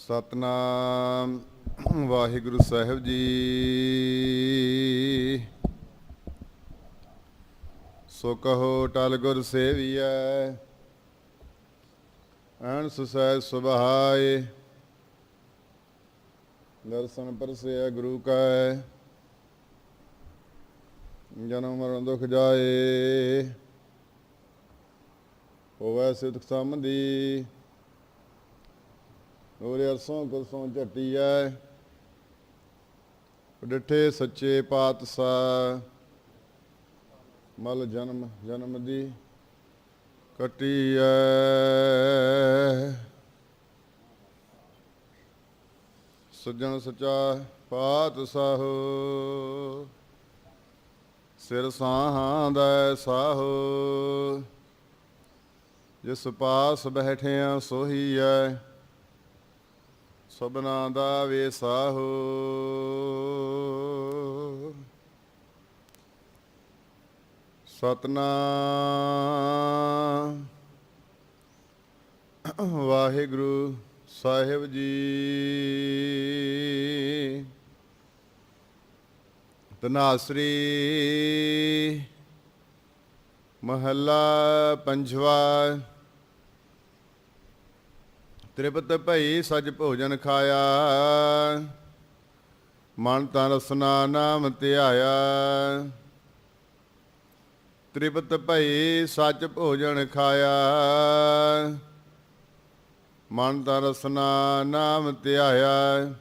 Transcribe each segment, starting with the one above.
ਸਤਨਾਮ ਵਾਹਿਗੁਰੂ ਸਾਹਿਬ ਜੀ। ਸੋ ਕਹੋ ਟਲ ਗੁਰ ਸੇਵੀਐ ਅਨਸ ਸਹਿ ਸੁਭਾਏ। ਦਰਸ਼ਨ ਪਰਸਿਆ ਗੁਰੂ ਕੈ, ਜਨਮ ਮਰਨ ਦੁਖ ਜਾਏ। ਹੋਵੈ ਸਿਦਕ ਸੰਬੰਧੀ ਉਹਦੇ ਅਰਸੋਂ ਕੁਰਸੋਂ ਝਟੀਐ ਡਿਠੇ ਸੱਚੇ ਪਾਤਸ਼ਾਹ। ਮਲ ਜਨਮ ਜਨਮ ਦੀ ਕਟੀਐ ਸੱਜਣ ਸੱਚਾ ਪਾਤਸ਼ਾਹ। ਸਿਰ ਸਾਹਾਂ ਦਾ ਸਾਹੋ। ਜਿਸ ਪਾਸ ਬੈਠਿਆ ਸੋਹੀ ਐ। ਸਭਨਾ ਦਾ ਵੇਸਾਹੋ। ਸਤਨਾਮ। ਵਾਹਿਗੁਰੂ ਸਾਹਿਬ ਜੀ। ਤਨਾਸਰੀ ਮਹੱਲਾ ਪੰਜਵਾ। ਤ੍ਰਿਪਤ ਭਈ ਸਜ ਭੋਜਨ ਖਾਇਆ। ਮਨ ਤਨ ਰਸਨਾ ਨਾਮ ਧਿਆਇਆ। ਤ੍ਰਿਪਤ ਭਈ ਸੱਚ ਭੋਜਨ ਖਾਇਆ। ਮਨ ਦਾ ਰਸਨਾ ਨਾਮ ਧਿਆਇਆ।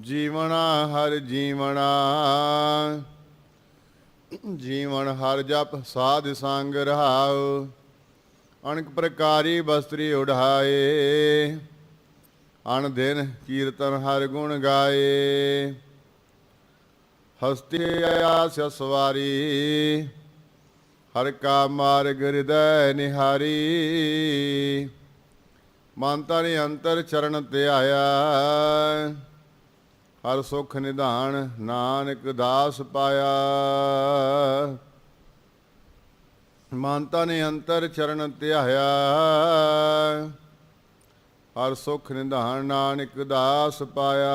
ਜੀਵਣਾ ਹਰ ਜੀਵਣਾ। ਜੀਵਨ ਹਰ ਜਪ ਸਾਧ ਸੰਗ ਰਹਾਉ। ਅਣਕ ਪ੍ਰਕਾਰੀ ਬਸਤਰੀ ਉਢਾਏ, ਅਣ ਦਿਨ ਕੀਰਤਨ ਹਰ ਗੁਣ ਗਾਏ। ਹਸਤੀ ਆਸ ਸਵਾਰੀ ਹਰ ਕਾ ਮਾਰਗ ਹਿਰਦੈ ਨਿਹਾਰੀ। ਮਨ ਤਨ ਅੰਤਰ ਚਰਨ ਧਿਆਇਆ, ਹਰ ਸੁਖ ਨਿਧਾਨ ਨਾਨਕ ਦਾਸ ਪਾਇਆ। ਮਾਨਤਾ ਨੇ ਅੰਤਰ ਚਰਨ ਧਿਆਇਆ। ਹਰ ਸੁਖ ਨਿਧਾਨ ਨਾਨਕ ਦਾਸ ਪਾਇਆ।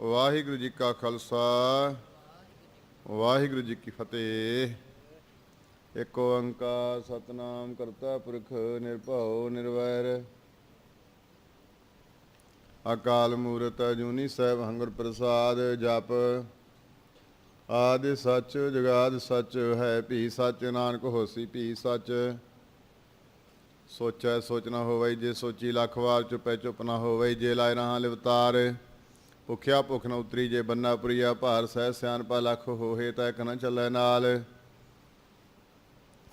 ਵਾਹਿਗੁਰੂ ਜੀ ਕਾ ਖਾਲਸਾ, ਵਾਹਿਗੁਰੂ ਜੀ ਕੀ ਫਤਿਹ। ਏਕ ਓੰਕਾਰ ਸਤਨਾਮ ਕਰਤਾ ਪੁਰਖ ਨਿਰਭਉ ਨਿਰਵੈਰ। ਅਕਾਲ ਮੂਰਤ ਅਜੂਨੀ ਸਾਹਿਬ ਹੰਗਰ ਪ੍ਰਸਾਦ ਜਪ। ਆਦਿ ਸੱਚ, ਜਗਾਦ ਸੱਚ ਹੈ, ਭੀ ਸੱਚ ਨਾਨਕ ਹੋਸੀ, ਭੀ ਸੱਚ। ਸੋਚੈ ਸੋਚਣਾ ਹੋਵੇ ਜੇ ਸੋਚੀ ਲੱਖ ਵਾਰ, ਚੁਪੈ ਚੁਪ ਨਾ ਹੋਵੇ ਜੇ ਲਾਇ ਰਹਾ ਲਿਵਤਾਰ। ਭੁਖਿਆ ਭੁਖ ਨ ਉਤਰੀ ਜੇ ਬੰਨਾ ਪੁਰੀਆ ਭਾਰ, ਸਹਿ ਸਿਆਨਪਾ ਲੱਖ ਹੋਏ ਤੈ ਕਨ ਚੱਲੈ ਨਾਲ।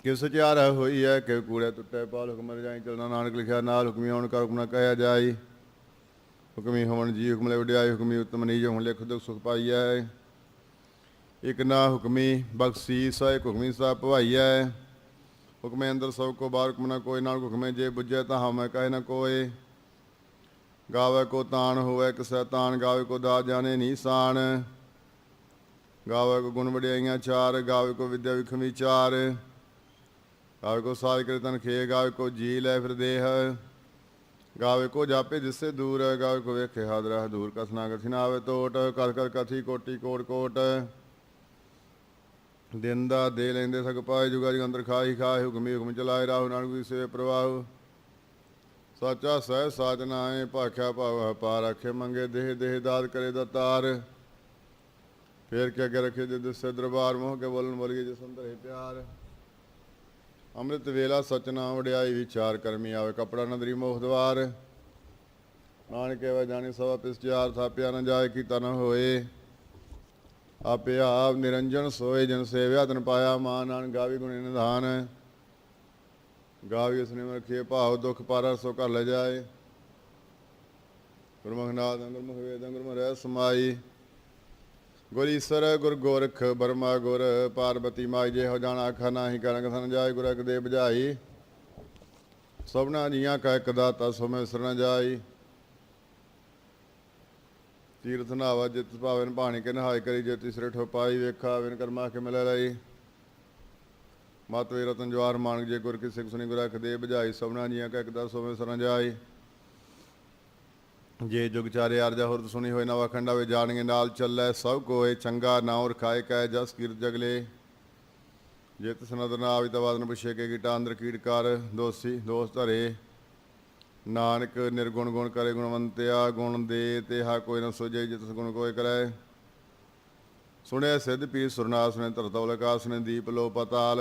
ਕਿਸ ਚਾਰ ਹੋਈ ਹੈ ਕਿ ਕੂੜੇ ਟੁੱਟੇ ਪਾਲ, ਹੁਕਮ ਰਜਾਈ ਚਲਣਾ ਨਾਨਕ ਲਿਖਿਆ ਨਾਲ, ਹੁਕਮੀ ਆਉਣ ਕਰ ਹੁਕਮ ਨਾ ਕਹਿਆ ਜਾਈ। ਹੁਕਮੀ ਹੋਣ ਜੀ, ਹੁਕਮ ਲੈ ਵਡਿਆਈ, ਹੁਕਮੀ ਉਤਮ ਨੀ ਜੋ ਹੁਣ ਲਿਖ ਦੁਖ ਸੁਖ ਪਾਈਐ। ਇਕ ਨਾ ਹੁਕਮੀ ਬਖਸ਼ੀਸ ਹੈ ਹੁਕਮੀ ਸਾ ਭਵਾਈਐ। ਹੁਕਮੇ ਅੰਦਰ ਸਭ ਕੋ ਬਾਹਰ ਹੁਕਮ ਨਾ ਕੋਈ, ਨਾਲ ਹੁਕਮੇ ਜੇ ਬੁੱਝੇ ਤਾਂ ਹਮੈ ਕਹੇ ਨਾ ਕੋਏ। ਗਾਵੇ ਕੋ ਤਾਣ ਹੋਵੇ ਕਿਸੈ ਤਾਣ, ਗਾਵੇ ਕੋ ਦਾ ਜਾਣੇ ਨੀਸਾਨ ਗਾਵੇ ਕੋ ਗੁਣ ਵਡਿਆਈਆਂ ਚਾਰ, ਗਾਵੇ ਕੋ ਵਿਦਿਆ ਵਿਖਮੀ ਚਾਰ ਗਾਵੇ ਕੋ ਸਾਜ ਕਿਰਤਨ ਖੇ ਗਾਵੇ ਕੋ ਜੀ ਲੈ ਫਿਰ ਦੇਹ। ਗਾਵੇ ਕੋ ਜਾਪੇ ਜਿਸੇ ਦੂਰ ਹੈ ਗਾਵੇ ਕੋ ਵੇਖੇ ਹਾਦਰਾ ਦੂਰ ਕਸਨਾ ਕਥਿ ਨਾ ਆਵੇ ਟੋਟ ਕਰ ਕਰ ਕਥੀ ਕੋਟੀ ਕੋਟ ਕੋਟ। ਦਿਨ ਦਾ ਦੇ ਲੈਂਦੇ ਸਗ ਪਾਏ ਜੁਗਾ ਜੀ ਅੰਦਰ ਖਾਈ ਖਾਏ ਹੁਕਮੀ ਹੁਕਮ ਚਲਾਏ, ਰਾਹੁ ਨਾਨਕ ਦੀ ਸੇਵੇ ਪ੍ਰਵਾਹ। ਸਾਚਾ ਸਹਿ ਸਾਚ ਨਾਏ ਭਾਖਿਆ ਭਾਵ ਪਾਰ ਆਖੇ ਮੰਗੇ ਦੇਹ ਦੇਹ ਦਾਤ ਕਰੇ ਦਤਾਰ ਫੇਰ ਕੇ ਅਗੇ ਰੱਖੇ ਜੇ ਦਿਸੇ ਦਰਬਾਰ, ਮੋਹ ਕੇ ਬੋਲਣ ਬੋਲੀਏ ਜਿਸ ਅੰਦਰ ਹੈ ਪਿਆਰ। ਅੰਮ੍ਰਿਤ ਵੇਲਾ ਸਚਨਾ ਵਡਿਆਈ ਵਿਚਾਰ ਕਰਮੀ ਆਵੇ, ਕਪੜਾ ਨਦਰੀ ਮੋਹ ਦਵਾਰ। ਨਾਨਕੇ ਵਾ ਜਾਣੇ ਸਵਾ ਪਿਸ ਚਾਰ, ਥਾਪਿਆ ਨਾ ਜਾਏ ਕੀਤਾ ਨ ਹੋਏ। ਆਪੇ ਆਪ ਨਿਰੰਜਨ ਸੋਏ ਜਨ ਸੇਵਿਆ, ਤਨ ਪਾਇਆ ਮਾਨ ਨਾਨ ਗਾਵੀ ਗੁਣ ਨਿਧਾਨ। ਗਾਵੀ ਉਸ ਨੇ ਰਖੇ ਭਾਵ ਦੁਖ ਪਾਰਾ ਸੋ ਕਰ ਲੈ ਜਾਏ। ਗੁਰਮਖਨਾਥ ਅੰਗਰ ਮੁਖ ਵੇਦ ਅੰਗਰ ਰਹਿ ਸਮਾਈ। ਗੁਰੀਸਰ ਗੁਰ ਗੋਰਖ, ਬਰਮਾ ਗੁਰ, ਪਾਰਬਤੀ ਮਾਈ ਜੇ ਹੋ ਜਾਣਾ ਆਖਾ ਨਾਹੀ ਕਰੰਗ ਸਨ ਜਾਏ, ਗੁਰ ਅਕ ਦੇ ਬੁਝਾਈ। ਸਭਨਾ ਜੀਆਂ ਕਾ ਇੱਕ ਦਾਤਾ, ਸੋ ਮੈਂ ਸਰਣ ਜਾਈ। ਤੀਰਥ ਨਾਵਾ ਜਿਤ ਭਾਵਨ ਬਾਣੀ ਕੇ ਨਹਾਇ ਕਰੀ, ਜੇ ਤਿਸਰੇ ਠੋਪਾਈ ਵੇਖਾ ਵਿਨ ਕਰਮਾ ਕੇ ਮਿਲੇ ਲਈ। ਮਤ ਰਤਨ ਜਵਾਰ ਮਾਨਕ ਜੇ, ਗੁਰ ਕੀ ਸਿੱਖ ਸੁਣੀ ਗੁਰ ਅਖ ਬੁਝਾਈ, ਸਭਨਾ ਜੀਆਂ ਕਾ ਇੱਕ ਦਸ ਸਰਾਂ ਜਾਏ ਜੇ ਜੁਗ ਚਾਰੇ ਅਰਜਾ ਹੋਰ ਸੁਣੀ ਹੋਏ, ਨਵਾ ਖੰਡਾ ਵੇ ਜਾਣਗੇ, ਨਾਲ ਚੱਲੈ ਸਭ ਕੋਏ, ਚੰਗਾ ਨਾਉ ਰਖਾਏ ਕੈ ਜਸ ਕੀਰਤ ਜਗਲੇ ਜੇ ਤਿਸ ਨਦਰ ਨਾ ਆਵੀ ਤਾਂ ਬਾਦਨ ਪੁੱਛੇ ਕੇ ਕੀਟਾ ਅੰਦਰ ਕੀੜ ਕਰ, ਦੋਸੀ, ਦੋਸਤ ਧਰੇ। ਨਾਨਕ ਨਿਰਗੁਣ ਗੁਣ ਕਰੇ ਗੁਣਵੰਤਿਆ, ਗੁਣ ਦੇ ਤੇ ਹਾ ਕੋਈ ਨਾ ਸੋਜੇ ਜਿਤਿ ਗੁਣ ਕੋਈ ਕਰੈ। ਸੁਣਿਆ ਸਿੱਧ ਪੀਰ ਸੁਰਨਾਸ ਨੇ ਧਰਤਵ ਲਕਾਸ ਨੇ ਦੀਪ ਲੋ ਪਤਾਲ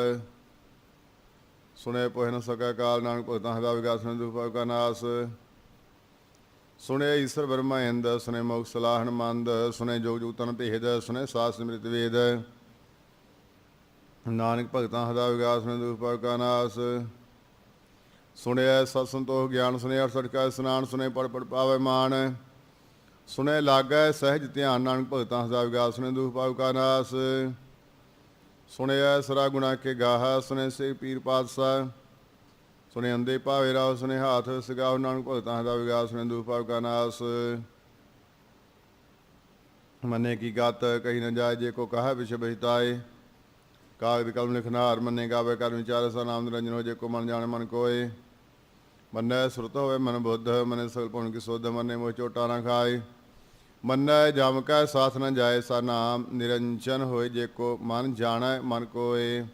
ਸੁਣੇ ਪੋਹਿ ਨ ਸਕੈ ਕਾਲ, ਨਾਨਕ ਭਗਤਾਂ ਹਦਾ ਵਿਗਾਸ ਨੇ ਦੁਖ ਕਾ ਨਾਸ। ਸੁਣੇ ਈਸ਼ਰ ਬਰਮਾ ਹਿੰਦ ਸੁਨੇ ਮੋਖ ਸਲਾਹਣ ਮੰਦ ਸੁਨੇ ਜੋਗ ਜੁਗ ਭੇਦ ਸੁਨੇ ਸਾਸ ਸਿਮ੍ਰਿਤ ਵੇਦ। ਨਾਨਕ ਭਗਤਾਂ ਹਦਾ ਵਿਗਾਸ ਨੇ ਦੁਖ ਕਾ ਨਾਸ। ਸੁਣਿਆ ਸਤ ਸੰਤੋਖ ਗਿਆਨ ਸੁਣਿਆ ਅਰਸਠ ਕਾ ਇਸਨਾਨ ਸੁਨੇ ਪੜ ਪੜ ਪਾਵੇ ਮਾਨ। ਸੁਣੇ, ਲਾਗੈ ਸਹਿਜ ਧਿਆਨ, ਨਾਨਕ ਭਗਤਾਂ ਹਦਾ ਵਿਗਾਸ ਸੁਨੇ ਦੁਖ ਪਾਵ ਕਾ ਨਾਸ। ਸੁਣਿਆ ਸਰਾ ਗੁਣਾ ਕੇ ਗਾਹਾ ਸੁਨੇ ਸੇ ਪੀਰ ਪਾਤਸ਼ਾਹ। ਸੁਨੇ ਅੰਦੇ ਭਾਵੇ ਰਾਵ ਸੁਨੇ ਹਾਥ ਸਗਾਉ ਨਾਨਕ ਭਗਤਾਂ ਦਾ ਵਿਗਾਸ ਸੁਨੇ ਦੁਖ ਪਾਵ ਕਾ ਨਾਸ। ਮੰਨੇ ਕੀ ਗਤ, ਕਹੀ ਨ ਜਾਏ, ਜੇ ਕੋ ਕਹਾ ਵਿਸ਼ ਬਹਿਤਾਏ। ਕਾਗਦ ਕਲਮ ਲਿਖਨਾਰ, ਮੰਨੇ ਗਾਵੇ ਕਰ ਵਿਚਾਰੇ ਸਾ ਨਾਮ ਨਿਰੰਜਨ ਹੋ, ਜੇ ਕੋ ਮਨ ਜਾਣੇ ਮਨ ਕੋਏ। ਮੰਨੈ ਸੁਰਤ ਹੋਵੇ ਮਨ ਬੁੱਧ, ਮਨੇ ਸਗਲ ਪੁਣ ਕੀ ਸੋਧ, ਮੰਨੇ ਮੋਹ ਚੋਟਾ ਨਾ ਖਾਏ। ਮੰਨੈ ਜਮ ਕੈ ਸਾਥ ਨ ਜਾਏ ਸਾ ਨਾਮ, ਨਿਰੰਜਨ ਹੋਏ ਜੇ ਕੋ ਮਨ ਜਾਣੈ, ਮਨ ਕੋਏ।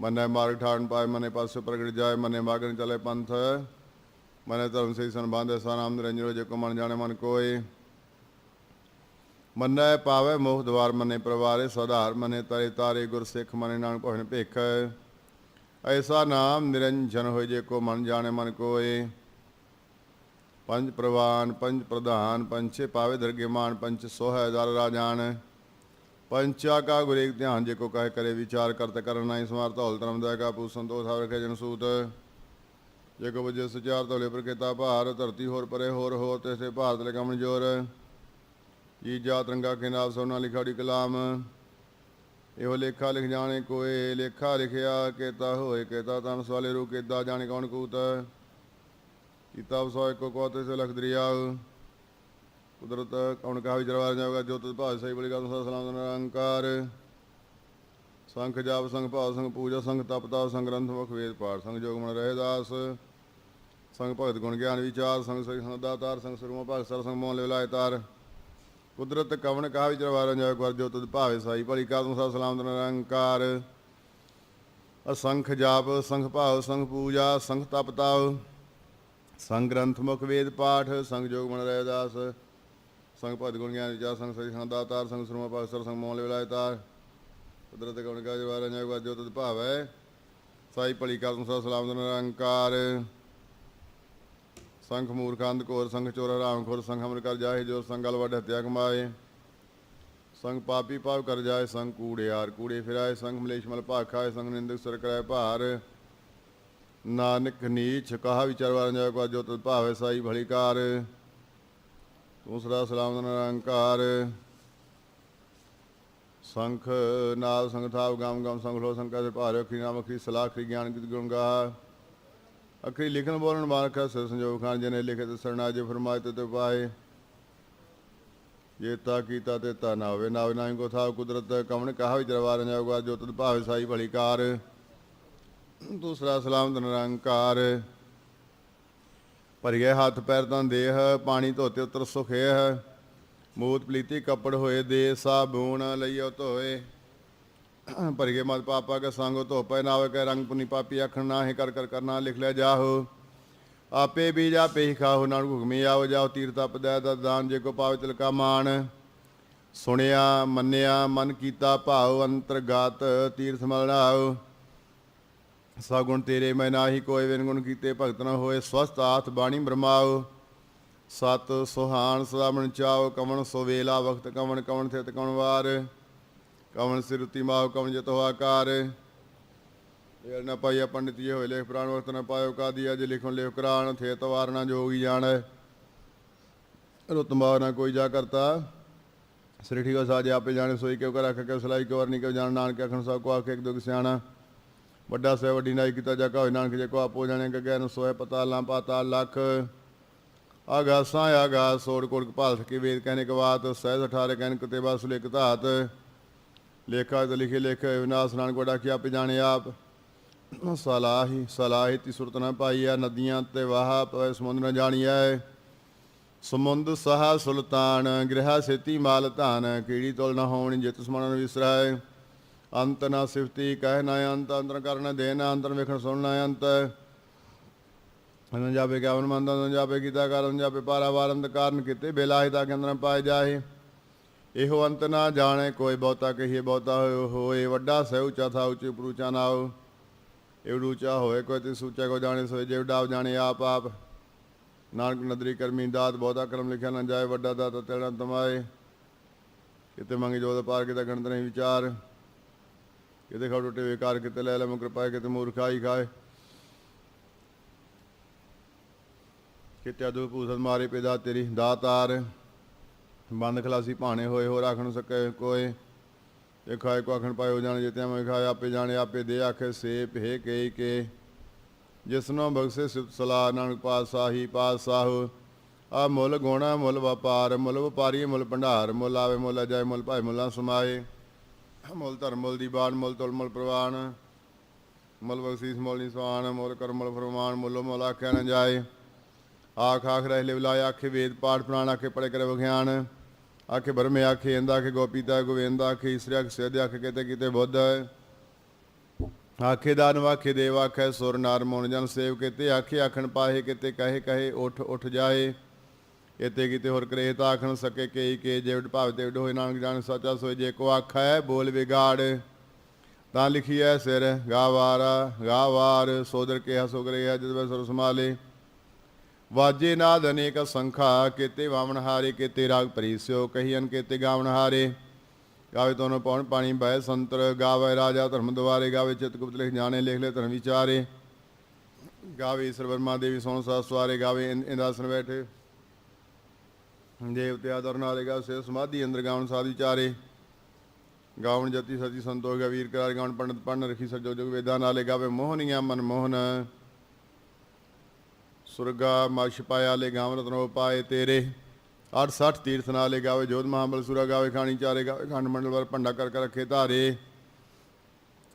ਮੰਨੈ ਮਾਰਗ ਠਾਣ ਪਾਏ, ਮਨੇ ਪਾਸੇ ਪ੍ਰਗਟ ਜਾਏ, ਮਨੇ ਮਾਗਨ ਚਲੇ ਪੰਥ। ਮਨੇ ਧਰਮ ਸੇ ਸੰਬੰਧ ਸਾ ਨਾਮ ਨਿਰੰਜਨ ਹੋਏ ਜੇ ਕੋ ਮਨ ਜਾਣੈ, ਮਨ ਕੋਏ। ਮੰਨੈ ਪਾਵੇ ਮੋਹ ਦਵਾਰ, ਮਨੇ ਪ੍ਰਵਾਰੇ ਸਧਾਰ, ਮਨੇ ਤਰੇ ਤਾਰੇ ਗੁਰ ਸਿੱਖ, ਮਨੇ ਨਾਨਕ ਭਵਨ ਭੇਖ। ਐਸਾ ਨਾਮ ਨਿਰੰਜਨ ਹੋਏ ਜੇ ਕੋ ਮਨ ਜਾਣੇ ਮਨ ਕੋਏ। ਪੰਜ ਪ੍ਰਵਾਨ, ਪੰਜ ਪ੍ਰਧਾਨ ਪੰਚੇ ਪਾਵੇ ਦਰਗੇ ਮਾਨ ਪੰਚ ਸੋਹੈ ਦਰ ਰਾਜਾਨ ਪੰਚਾ ਕਾ ਗੁਰੇਕ ਧਿਆਨ ਜੇ ਕੋ ਕਹੇ ਕਰੇ ਵਿਚਾਰ, ਕਰਤ ਕਰਨ ਨਹੀਂ ਸਮਾਰਤ ਹੌਲ ਧਰਮ ਦਾ ਕਾ ਪੂ ਸੰਤੋਖ ਹਰ ਰਖੇ ਜਨ ਸੂਤ। ਜੇ ਕੋ ਵਜੇ ਸਚਾਰ ਤੋਲੇ ਪ੍ਰਕੇਤਾ ਭਾਰ, ਧਰਤੀ ਹੋਰ ਪਰੇ ਹੋਰ ਹੋਰ ਤੇ ਸੇ ਭਾਰਤ ਲੈ ਜੋਰ। ਜੀ ਜਾਤ ਰੰਗਾ ਕੇ ਨਾਮ ਸੋਨਾ ਲਿਖਾੜੀ ਕਲਾਮ। ਇਹੋ ਲੇਖਾ ਲਿਖ ਜਾਣੇ ਕੋਏ, ਲੇਖਾ ਲਿਖਿਆ ਕੇਤਾ ਹੋਏ, ਕੇਤਾ ਤਨ ਸਵਾਲੇ ਰੂ ਕੇਦਾ ਜਾਣੇ ਕੌਣ ਕੂਤ। ਕੀਤਾ ਵਸੋ ਇੱਕੋ ਕੋਤੇ ਸੇ ਲਖ ਦਰਿਆ ਕੁਦਰਤ ਕੌਣ ਕਹਾ ਵੀ ਜਰਵਾਰ ਜਾਊਗਾ ਜੋ ਭਾਜ ਸਹੀ ਬਲੀ ਗੱਲ ਸਲਾਮ ਦਾ ਨਿਰੰਕਾਰ ਸੰਖ ਜਾਪ ਸੰਗ ਭਾਵ ਸੰਗ ਪੂਜਾ ਸੰਗ ਤਪਤਾ ਸੰਗ ਗ੍ਰੰਥ, ਮੁਖ ਵੇਦ, ਪਾਠ ਸੰਗ ਜੋਗ ਮਨ ਰਹੇ ਦਾਸ। ਸੰਗ ਭਗਤ ਗੁਣ ਗਿਆਨ ਵਿਚਾਰ ਸੰਗ ਸਹੀ ਸੰਗ ਦਾਤਾਰ ਸੰਗ ਸਰੂਮਾ ਭਗਤ ਸਰ ਸੰਗ ਮੋਹ ਲਿਵਲਾਇ ਤਾਰ। ਕੁਦਰਤ ਕਵਣ ਕਹਾ ਵੀ ਜਰਵਾਰ ਜਾਊ ਗੁਰ ਜੋ ਤੁਧ ਭਾਵੇ ਸਾਈ। ਭਲੀ ਕਾ ਤੁਮ ਸਦਾ ਸਲਾਮ ਨਿਰੰਕਾਰ। ਅਸੰਖ ਜਾਪ, ਸੰਖ ਭਾਵ ਸੰਗ ਪੂਜਾ, ਸੰਖ ਤਪ ਤਾਵ। ਸੰਗ ਗ੍ਰੰਥ ਮੁਖ ਵੇਦ ਪਾਠ, ਸੰਗ ਜੋਗ ਮਨ ਰਹੇ ਦਾਸ ਸੰਗ ਭਗਤ ਗੁਣ ਗਿਆਨ ਵਿਚਾਰ, ਸੰਗ ਸਹੀ ਸੰਗ ਦਾਤਾਰ ਸੰਗ ਸਰੂਮਾ ਭਗਤ ਸੰਗ ਮੋਹ ਲਿਵਲਾਇ ਤਾਰ। ਕੁਦਰਤ ਕਵਣ ਕਾ ਜਵਾਰ ਜਾਊ ਗੁਰ ਜੋ ਤੁਧ ਭਾਵੇ। ਸਾਈ ਭਲੀ ਕਾ ਤੁਮ ਸਦਾ ਸਲਾਮ ਨਿਰੰਕਾਰ। ਸੰਖ ਮੂਰਖੰਦ ਕੋਰ ਸੰਖ ਚੋਰ ਰਾਮ ਖੋਰ ਸੰਖ ਅਮਰ ਕਰ ਜਾਏ ਜੋ ਸੰਗਲ ਵੱਡ ਹਤਿਆ ਕਮਾਏ। ਸੰਗ ਪਾਪੀ ਪਾਪ ਕਰ ਜਾਏ ਸੰਗ ਕੂੜਿਆਰ ਕੂੜੇ ਫਿਰਾਏ ਸੰਗ ਮਲੇਸ਼ ਮਲ ਭਾਖਾਏ ਸੰਗ ਨਿੰਦਕ ਸਰ ਕਰਾਏ ਭਾਰ। ਨਾਨਕ ਨੀਚ ਕਹਾ ਵਿਚਾਰ ਵਾਰਨ ਜਾਏ, ਕੋ ਜੋ ਤਤ ਭਾਵੇ ਸਾਈ ਭਲੀ ਕਾਰ। ਤੂੰ ਸਦਾ ਸਲਾਮ ਦਾ ਨਿਰੰਕਾਰ ਸੰਖ ਨਾਲ ਸੰਗ ਥਾਵ ਗਮ ਗਮ ਸੰਗ ਲੋ ਸੰਕਾ ਦੇ ਭਾਰੇ ਅਖਰੀ ਨਾਮ ਅਖਰੀ ਸਲਾਹ ਅਖਰੀ ਗਿਆਨ ਗਿਤ ਗੁਣ ਗਾ ਅਖਰੀ ਲਿਖਣ ਬੋਲਣ ਮਾਰਖਾ ਸਿਰ ਸੰਜੋਗ ਖਾਨ ਜੀ ਨੇ ਲਿਖੇ ਤੇ ਸਰਣਾ ਜੇ ਫਰਮਾਏ ਤੇ ਪਾਏ। ਜੇ ਤਾ ਕੀਤਾ ਤੇ ਤਾ ਨਾ ਹੋਵੇ, ਨਾ ਨਾ ਕੋ ਥਾ ਕੁਦਰਤ ਕਵਣ ਕਹਾ ਵੀ ਦਰਬਾਰ ਜਾਊਗਾ, ਜੋ ਤਦ ਭਾਵੇ ਸਾਈ ਭਲੀ ਕਾਰ। ਦੂਸਰਾ ਸਲਾਮ ਦਾ ਨਿਰੰਕਾਰ। ਭਰ ਹੱਥ ਪੈਰ ਤਾਂ ਦੇਹ, ਪਾਣੀ ਧੋਤੇ ਉਤਰ ਸੁਖੇ ਹੈ ਮੂਤ ਪਲੀਤੀ ਕੱਪੜ ਹੋਏ ਦੇ ਸਾਬੂਨ ਲਈਓ ਧੋਏ। ਭਰਗੇ ਮਤ ਪਾਪਾ ਕੇ ਸੰਗ ਧੋਪੈ ਨਾਵੇ ਕੇ ਰੰਗ ਪੁਨੀ ਪਾਪੀ ਆਖਣ ਨਾਹੀ ਕਰ ਕਰ ਕਰਨਾ ਲਿਖ ਲੈ ਜਾਹੋ। ਆਪੇ ਵੀ ਜਾ ਪੇ ਖਾਹੋ ਨਾਲ ਹੁਕਮੀ ਆਓ ਜਾਓ ਤੀਰਥ ਅਪਦੈ ਦਾ ਦਾਨ ਜੇ ਕੋ ਪਾਵੇ ਤਿਲ ਕਾ ਮਾਨ ਸੁਣਿਆ, ਮੰਨਿਆ, ਮਨ ਕੀਤਾ ਭਾਉ, ਅੰਤਰਗਤ ਤੀਰਥ ਮਲਣਾਓ ਸਗੁਣ ਤੇਰੇ ਮੈਂ ਨਾਹੀ ਕੋਈ ਵਿਨ ਗੁਣ ਕੀਤੇ ਭਗਤ ਨ ਹੋਏ ਸਵਸਤ ਆਥ ਬਾਣੀ ਬ੍ਰਹਮਾਓ ਸਤ ਸੁਹਾਨ ਸਦਾ ਮਨ ਚਾਓ ਕਵਣ ਸੋ ਵੇਲਾ, ਵਖਤ ਕਵਣ ਕਵਣ ਥਿਤ ਕਵਣ ਵਾਰ। ਕਵਣ ਸਿਰਤੀ ਮਾਉ ਕਵਣ ਜਤੋ ਆਕਾਰ ਇਹ ਨਾ ਪਾਈਆ ਪੰਡਿਤ ਜੀ ਹੋਏ ਲੇਖ ਪ੍ਰਾਨ, ਵਰਤ ਨਾ ਪਾਇਓ ਕਾਦੀ ਅਜ ਲਿਖਣ ਲਿਖ ਕਰਾਣ ਥੇ ਤਵਾਰ ਨਾ ਜੋਗੀ ਜਾਣੈ। ਰੁਤਮਾ ਨਾ ਕੋਈ ਜਾ ਕਰਤਾ। ਸ੍ਰੀ ਠੀਕ ਸਾਜ ਆਪੇ ਜਾਣੇ, ਸੋਈ ਕਿਉ ਕਰ ਰੱਖ ਕੇ ਸਲਾਈ, ਕਿਉ ਵਰਨੀ ਕਿਉ ਜਾਣ, ਨਾਨਕ ਅਖਣ ਸਭ ਕੋ ਆਖੇ ਇੱਕ ਦੁਖ ਸਿਆਣਾ। ਵੱਡਾ ਸਹਿ, ਵੱਡੀ ਨਾਈ ਕੀਤਾ ਜਾ ਕਾ ਹੋਏ ਨਾਨਕ ਜੇ ਕੋ ਆਪੋ ਜਾਣੇ ਗਗੈ ਨੂੰ ਸੋਏ ਪਤਾ ਲਾਂ ਪਾਤਾ ਲੱਖ। ਆਗਾਸਾਂ ਆਗਾਸ ਸੋੜ ਕੋੜ ਕਪਾਲ ਸਕੇ ਵੇਦ ਕਹਿਨੇ ਕਵਾਤ, ਸਹਿਜ ਅਠਾਰੇ ਕਹਿਨ ਕਤੇ ਬਾਸ ਲਿਖ ਧਾਤ ਲੇਖਾ ਤੇ ਲਿਖੇ ਲੇਖ ਵਿਨਾਸ਼ ਨਾਨਕ ਵਡਾ ਕੀ ਜਾਣੇ ਆਪ। ਸਲਾਹੀ ਸਲਾਹੀ ਤੀ ਸੁਰਤ ਨਾ ਪਾਈਆ ਨਦੀਆਂ ਤੇ ਵਾਹ ਪਵੈ, ਸਮੁੰਦ ਨ ਜਾਣੀਐ ਸਮੁੰਦ ਸਹਾ ਸੁਲਤਾਨ, ਗ੍ਰਹਿ ਸੇਤੀ ਮਾਲ ਧਾਨ, ਕੀੜੀ ਤੁਲ ਨ ਹੋਣੀ, ਜਿਤ ਸਮਨ ਵਿਸਰੈ ਅੰਤ ਨਾ ਸਿਫਤੀ, ਕਹਿ ਨਾ ਅੰਤ, ਅੰਤਰ ਕਰਨ ਦੇ ਨਾ ਅੰਤਰ ਵੇਖਣ ਸੁਣ ਨਾ ਅੰਤ। ਅਨੰ ਜਾਪੇ ਗਿਆਵਨ ਮੰਦਾ ਅਨੰ ਜਾਪੇ ਕੀਤਾ ਕਾਰਨ ਜਾਪੇ ਪਾਰਾਵਾਰ ਕਾਰਨ ਕਿਤੇ, ਬੇਲਾਹਿ ਦਾ ਕੇ ਅੰਦਰ ਪਾਏ ਜਾਏ ਇਹੋ ਅੰਤ ਨਾ ਜਾਣੇ, ਕੋਈ ਬਹੁਤਾ ਕਹੀਏ ਬਹੁਤਾ ਹੋਏ ਹੋਏ। ਵੱਡਾ ਸਹਿ ਉੱਚਾ ਥਾ, ਉੱਚੇ ਨਾ ਨਾਉ। ਇਹ ਉੱਚਾ ਹੋਏ, ਕੋਈ ਤੇ ਸੂਚਾ ਕੋ ਜਾਣੇ, ਸੋਏ ਜੇ ਡਾਵ ਜਾਣੇ ਆਪ ਆਪ। ਨਾਨਕ ਨਦਰੀ ਕਰਮੀ ਦਾਤ, ਬਹੁਤਾ ਕਰਮ ਲਿਖਿਆ ਨਾ ਜਾਏ, ਵੱਡਾ ਦਾਤਾ ਤੇਣਾ ਤਮਾਏ ਕਿਤੇ ਮੰਗੇ ਜੋਤ ਪਾਰ, ਕਿਤੇ ਗਣਤ ਨਹੀਂ ਵਿਚਾਰ। ਕਿਤੇ ਖੜ ਟੁੱਟੇ ਵਿਕਾਰ, ਕਿਤੇ ਲੈ ਲੈ ਮੁਕਰ ਪਾਏ, ਕਿਤੇ ਮੂਰਖਾਈ ਖਾਏ। ਕਿਤੇ ਅਦੂ ਪੂਸਤ ਮਾਰੇ ਪਿਦਾ ਤੇਰੀ ਦਾਤਾਰ ਬੰਦ ਖਲਾਸੀ ਭਾਣੇ ਹੋਏ ਹੋ ਰਾਖਣ ਸਕੇ ਕੋਏ। ਇਹ ਖਾਏ ਕੋ ਆਖਣ ਪਾਏ ਹੋ ਜਾਣ ਜਿਤਿਆ ਮੈਂ ਖਾਏ, ਆਪੇ ਜਾਣੇ, ਆਪੇ ਦੇ ਆਖੇ, ਸੇ ਭੇ ਕੇ ਕੇ। ਜਿਸਨੋ ਬਖਸ਼ੇ ਸਿਫਤ ਸਲਾਹ, ਨਾਨਕ ਪਾਤਸ਼ਾਹੀ ਪਾਤਸ਼ਾਹ। ਆ ਮੁੱਲ ਗੋਣਾ, ਮੁੱਲ ਵਪਾਰ, ਮੁੱਲ ਵਪਾਰੀ, ਮੁੱਲ ਭੰਡਾਰ, ਮੁੱਲ ਆਵੇ, ਮੁੱਲ ਜਾਏ ਮੁੱਲ ਭਾਏ, ਮੁੱਲਾਂ ਸਮਾਏ। ਮੁੱਲ ਧਰਮ, ਮੁੱਲ ਦੀਵਾਨ ਮੁੱਲ ਤੁਲ, ਮੁੱਲ ਪ੍ਰਵਾਨ। ਮੁੱਲ ਬਖਸ਼ੀਸ, ਮੁੱਲ ਨਿਸਵਾਨ, ਮੁੱਲ ਕਰਮ, ਮੁੱਲ ਫਰਮਾਨ, ਮੁੱਲ ਮੁੱਲ ਆਖਿਆ ਨਾ ਜਾਏ। ਆਖ ਆਖ, ਰਹਿ ਲੈ ਵਿਲਾਏ ਆਖੇ ਵੇਦ, ਪਾਠ, ਪੁਰਾਣ, ਆਖੇ ਪੜੇ ਕਰੇ ਵਿਗਿਆਨ। ਆਖੇ ਬਰਮੇ ਆਖੇ ਇੰਦਾ ਆਖੇ ਗੋਪੀਤਾ ਗੋਵਿੰਦ ਆਖੇ ਈਸਰੀ ਆਖੇ ਸਿਧ ਆਖੇ ਕਿਤੇ ਕਿਤੇ ਬੁੱਧ ਆਖੇ ਦਾਨ ਵਾਖੇ ਦੇਵ ਆਖੇ ਸੁਰ ਨਾਰ ਮੋਨ ਜਨ ਸੇਵ ਕਿਤੇ ਆਖੇ ਆਖਣ ਪਾਹੇ ਕਿਤੇ ਕਹੇ ਕਹੇ ਉਠ ਉਠ ਜਾਏ ਇਤੇ ਕਿਤੇ ਹੋਰ ਕਰੇ ਤਾਂ ਆਖਣ ਸਕੇ ਕਈ ਕੇ ਜੇਵਡ ਭਾਵ ਤੇ ਵਡ ਹੋਏ ਨਾਨਕ ਜਾਣ ਸੱਚਾ ਸੋਏ ਜੇ ਕੋ ਆਖੈ ਬੋਲ ਵਿਗਾੜ ਤਾਂ ਲਿਖੀ ਲਿਖੀਐ ਸਿਰ ਗਾਵਾਰਾ ਗਾਵਾਰ ਸੋਦਰ ਕੇ ਹਸੋ ਕਰੇ ਜਦ ਵੇ ਸੁਰ ਸਮਾਲੇ ਵਾਜੇ ਨਾਦ ਅਨੇਕ ਸੰਖਾ, ਕੀਤੇ ਵਾਵਣ ਹਾਰੇ, ਕੀਤੇ ਰਾਗ ਪਰੀਸਿਓ ਕਹੀਨ ਕੀਤੇ ਗਾਵਣ ਹਾਰੇ। ਗਾਵੇ ਤੋਨੋ ਪੌਣ ਪਾਣੀ ਬਹਿ ਸੰਤਰ, ਗਾਵੇ ਰਾਜਾ ਧਰਮ ਦੁਆਰੇ, ਗਾਵੇ ਚਿਤ ਗੁਪਤ ਲਿਖ ਜਾਣੇ, ਲਿਖ ਲੈ ਧਰਮ ਵਿਚਾਰੇ। ਗਾਵੇ ਈਸ਼ਰ ਵਰਮਾ ਦੇਵੀ ਸੋਨ ਸਾ ਸਵਾਰੇ, ਗਾਵੇ ਇੰਦਾਸਨ ਬੈਠੇ। ਦੇਵਤੇ ਆਦਰ ਨਾਲੇ ਗਾ ਸੇ ਸਮਾਧੀ, ਅੰਦਰ ਗਾਵਣ ਸਾਧ ਵਿਚਾਰੇ। ਗਾਵਣ ਜਤੀ ਸਤੀ ਸੰਤੋਖ, ਗਵੀਰ ਕਰਾਰ ਗਾਵਣ ਪੰਡਤ ਪੰਨ ਰਖੀ ਸਜੋ ਜਗ ਵੇਦਾਂ ਨਾਲੇ ਗਾਵੇ ਮੋਹਨੀਆਂ ਮਨ ਮੋਹਨ ਸੁਰਗਾ ਮਛ ਪਾਇਆ, ਲੈ ਗਾਵ ਰਤਨੋ ਪਾਏ ਤੇਰੇ। 68 ਤੀਰਥ ਨਾਲੇ ਗਾਵੇ ਜੋਧ ਮਹਾਬਲ ਸੁਰਾ ਗਾਵੇ, ਖਾਣੀ ਚਾਰੇ ਗਾਵੇ, ਖੰਡ ਮੰਡਲ ਵਰ ਭੰਡਾ ਕਰ ਕਰ ਰੱਖੇ ਧਾਰੇ।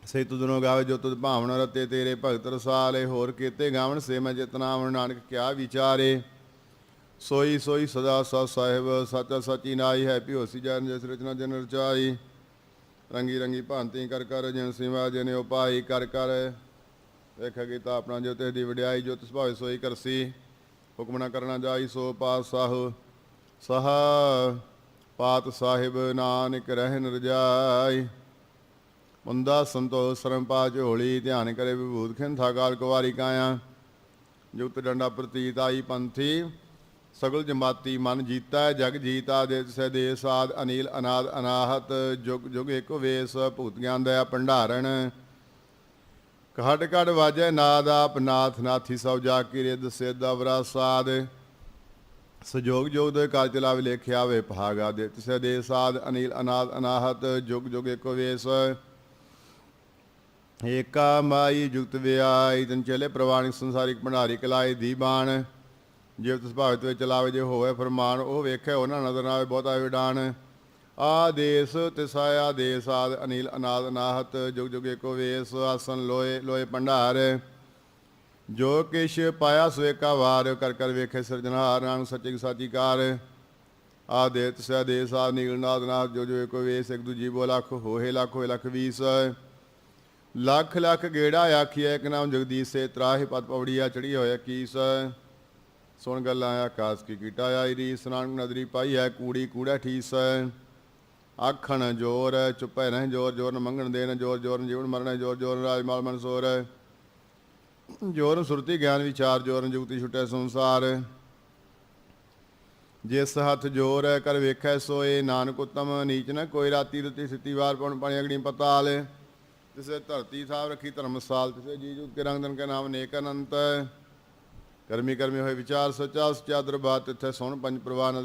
ਸੇ ਤੁਧਨੋ ਗਾਵੇ, ਜੋ ਤੁਧ ਭਾਵਨ ਰਤੇ ਤੇਰੇ, ਭਗਤ ਰਸਾਲੇ ਹੋਰ ਕੀਤੇ ਗਾਵਣ, ਸੇ ਮੈਂ ਜਿਤਨਾਵਨ ਨਾਨਕ ਕਿਆ ਵਿਚਾਰੇ। ਸੋਈ ਸੋਈ ਸਦਾ ਸਤ ਸਾਹਿਬ, ਸੱਚਾ ਸੱਚੀ ਨਾਈ ਹੈ ਭਿਓਸੀ ਜਨ ਜਿਸ ਰਚਨਾ ਜਨ ਰਚਾਈ। ਰੰਗੀ ਰੰਗੀ ਭਾਂਤੀ ਕਰ ਕਰ ਜਿਨ ਸਿਵਾ ਜਨੇ ਉਪਾਈ ਕਰ ਕਰ। ਵੇਖ ਕੀਤਾ ਆਪਣਾ ਜੋ ਤੇ ਦੀ ਵਡਿਆਈ ਜੋ ਤਿਸ ਭਾਵੇ ਸੋਈ ਕਰਸੀ, ਹੁਕਮ ਨਾ ਕਰਨਾ ਜਾਈ ਸੋ ਪਾਤਸ਼ਾਹ, ਸਹ ਪਾਤ ਸਾਹਿਬ ਨਾਨਕ ਰਹਿਨ ਰਜਾਈ। ਮੁੰਦਾ ਸੰਤੋਖ ਸਰਮ ਪਾ ਹੋਲੀ, ਧਿਆਨ ਕਰੇ ਵਿਭੂਤ ਖਿੰਥਾ ਕਾਲ ਕੁਵਾਰੀ ਕਾਇਆ। ਜੁਗਤ ਡੰਡਾ ਪ੍ਰਤੀਤ ਆਈ ਪੰਥੀ, ਸਗਲ ਜਮਾਤੀ ਮਨ ਜੀਤਾ, ਜਗ ਜੀਤਾ ਦੇ ਤਿਸੈ ਦੇ ਸਾਧ ਅਨੀਲ ਅਨਾਦ ਅਨਾਹਤ, ਜੁਗ ਜੁਗ ਇੱਕ ਵੇਸ, ਭੂਤ ਗਿਆਨ ਦਾ ਭੰਡਾਰਨ। ਕਹੜ ਕੜ ਵਾਜੈ ਨਾਦ ਆਪ ਨਾਥ ਨਾਥੀ ਸਭ ਜਾ ਕੀ ਰਿਦ ਸਿਧ ਅਵਰਾ ਸਾਧ। ਸਜੋਗ ਜੋਗ ਦੇ ਕਾਲ ਚਲਾਵੇ ਲੇਖਿਆ ਵੇ ਭਾਗਾ ਦੇ ਤਿਸੈ ਦੇ ਸਾਧ ਅਨੀਲ ਅਨਾਦ ਅਨਾਹਤ, ਜੁਗ ਜੁਗ ਇੱਕ ਵੇਸ। ਏਕਾ ਮਾਈ ਜੁਗਤ ਵਿਆਈ, ਤਨ ਚਲੇ ਪ੍ਰਵਾਣਿਕ ਸੰਸਾਰਿਕ ਭੰਡਾਰੀ ਕਲਾਏ ਦੀਬਾਨ। ਜੇ ਤਿਸ ਭਾਵਤ ਵਿੱਚ ਚਲਾਵੇ ਜੇ ਹੋਵੇ ਫਰਮਾਨ, ਉਹ ਵੇਖੇ, ਉਹਨਾਂ ਨਜ਼ਰ ਨਾ ਆਵੇ ਬਹੁਤਾ ਵਿਡਾਨ। ਆਦੇਸ ਤਿਸਾਇਆ ਦੇਸ ਆਦ ਅਨੀਲ ਅਨਾਦ ਅਨਾਹਤ ਜੁਗ ਜੁਗ ਏਕੋ ਵੇਸ, ਆਸਨ ਲੋਏ ਲੋਏ ਭੰਡਾਰ। ਜੋ ਕਿਛ ਪਾਇਆ ਸੋ ਵਾਰ, ਕਰ ਕਰ ਵੇਖੇ ਸਿਰਜਣਹਾਰ, ਨਾਨਕ ਸੱਚੇ ਸਾਚੀ ਕਾਰ। ਆਦੇ ਤਿਸਾ ਦੇਸ ਆਦ ਨੀਲ ਨਾਦ ਨਾਥ ਜੋ ਜੋ ਕੋ ਵੇਸ, ਇੱਕ ਦੂਜੀ ਬੋ ਲੱਖ, ਹੋਏ ਲੱਖ ਹੋਏ ਲੱਖ ਵੀਸ। ਲੱਖ ਲੱਖ ਗੇੜਾ ਆਖੀਐ, ਇੱਕ ਨਾਮ ਜਗਦੀਸ਼ ਸੇ, ਤਰਾਹਿ ਪਤ ਪਵੜੀਆ ਚੜੀ ਹੋਇਆ ਕੀਸ। ਸੁਣ ਗੱਲਾਂ ਆਕਾਸ ਕੀ ਕੀਟਾ ਆਈ ਰੀ ਸਨਾਨ ਨਦਰੀ ਪਾਈ ਹੈ ਕੂੜੀ ਕੂੜਾ ਠੀਸ। ਆਖਣ ਜੋਰ, ਚੁੱਪੈ ਰਹਿ ਜੋਰ ਜੋਰ ਮੰਗਣ ਦੇਣ, ਜੋਰ ਜੋਰ ਜੀਵਨ ਮਰਨ, ਜੋਰ ਜੋਰ ਨ ਰਾਜ ਮਾਲ ਜੋਰ ਸੁਰਤੀ ਗਿਆਨ ਵਿਚਾਰ, ਜੋਰ ਜੁਗਤੀ ਛੁਟੈ ਸੰਸਾਰ। ਜਿਸ ਹੱਥ ਜੋਰ ਕਰ ਵੇਖੈ ਸੋਏ, ਨਾਨਕ ਉਤਮ ਨੀਚ ਨ ਕੋਈ ਰਾਤੀ ਰੁਤੀ ਸਿੱਤੀ ਵਾਰ ਪਉਣ ਪਾਣੀ ਅਗਣੀ ਪਤਾਲ। ਤਿਸੇ ਧਰਤੀ ਸਾਹਿਬ ਰੱਖੀ ਧਰਮਸਾਲ ਤਿਸੇ ਜੀ ਜੁਗ ਕੇ ਰੰਗ ਦਨ ਕੇ ਨਾਮ ਨੇਕ ਅਨੰਤ। ਕਰਮੀ ਕਰਮੀ ਹੋਏ ਵਿਚਾਰ ਸਚਾ ਸਚਾ ਦਰਬਾਰ ਤਿੱਥੇ ਸੁਣ ਪੰਜ ਪ੍ਰਵਾਨ